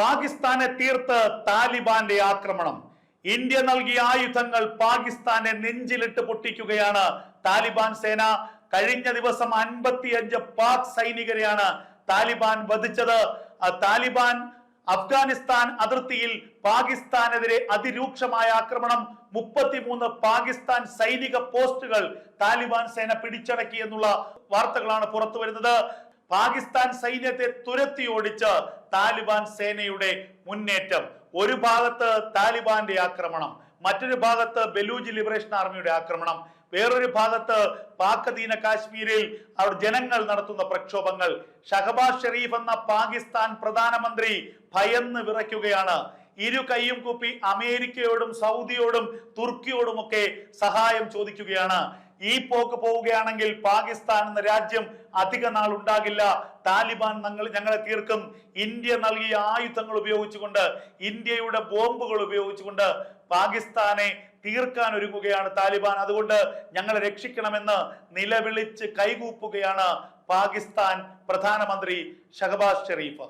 പാകിസ്ഥാനെ തീർത്ത് താലിബാന്റെ ആക്രമണം. ഇന്ത്യ നൽകിയ ആയുധങ്ങൾ പാകിസ്ഥാനെ നെഞ്ചിലിട്ട് പൊട്ടിക്കുകയാണ് താലിബാൻ സേന. കഴിഞ്ഞ ദിവസം അൻപത്തിയഞ്ച് പാക് സൈനികരെയാണ് താലിബാൻ വധിച്ചത്. താലിബാൻ അഫ്ഗാനിസ്ഥാൻ അതിർത്തിയിൽ പാകിസ്ഥാനെതിരെ അതിരൂക്ഷമായ ആക്രമണം. മുപ്പത്തിമൂന്ന് പാകിസ്ഥാൻ സൈനിക പോസ്റ്റുകൾ താലിബാൻ സേന പിടിച്ചടക്കി എന്നുള്ള വാർത്തകളാണ് പുറത്തു വരുന്നത് പാകിസ്ഥാൻ സൈന്യത്തെ തുരത്തി ഓടിച്ച് താലിബാൻ സേനയുടെ മുന്നേറ്റം. ഒരു ഭാഗത്ത് താലിബാന്റെ ആക്രമണം മറ്റൊരു ഭാഗത്ത് ബലൂജ് ലിബറേഷൻ ആർമിയുടെ ആക്രമണം. വേറൊരു ഭാഗത്ത് പാക് കാശ്മീരിൽ അവർ ജനങ്ങൾ നടത്തുന്ന പ്രക്ഷോഭങ്ങൾ. ഷഹബാസ് ഷെരീഫ് എന്ന പാകിസ്ഥാൻ പ്രധാനമന്ത്രി ഭയന്ന് വിറയ്ക്കുകയാണ്. ഇരു കൈയും കൂപ്പി അമേരിക്കയോടും സൗദിയോടും തുർക്കിയോടുമൊക്കെ സഹായം ചോദിക്കുകയാണ്. ഈ പോക്ക് പോവുകയാണെങ്കിൽ പാകിസ്ഥാൻ എന്ന രാജ്യം അധിക നാൾ ഉണ്ടാകില്ല. താലിബാൻ ഞങ്ങൾ ഞങ്ങളെ തീർക്കും. ഇന്ത്യ നൽകിയ ആയുധങ്ങൾ ഉപയോഗിച്ചുകൊണ്ട് ഇന്ത്യയുടെ ബോംബുകൾ ഉപയോഗിച്ചുകൊണ്ട് പാകിസ്ഥാനെ തീർക്കാൻ ഒരുങ്ങുകയാണ് താലിബാൻ. അതുകൊണ്ട് ഞങ്ങളെ രക്ഷിക്കണമെന്ന് നിലവിളിച്ച് കൈകൂപ്പുകയാണ് പാകിസ്ഥാൻ പ്രധാനമന്ത്രി ഷഹബാസ് ഷെരീഫ്.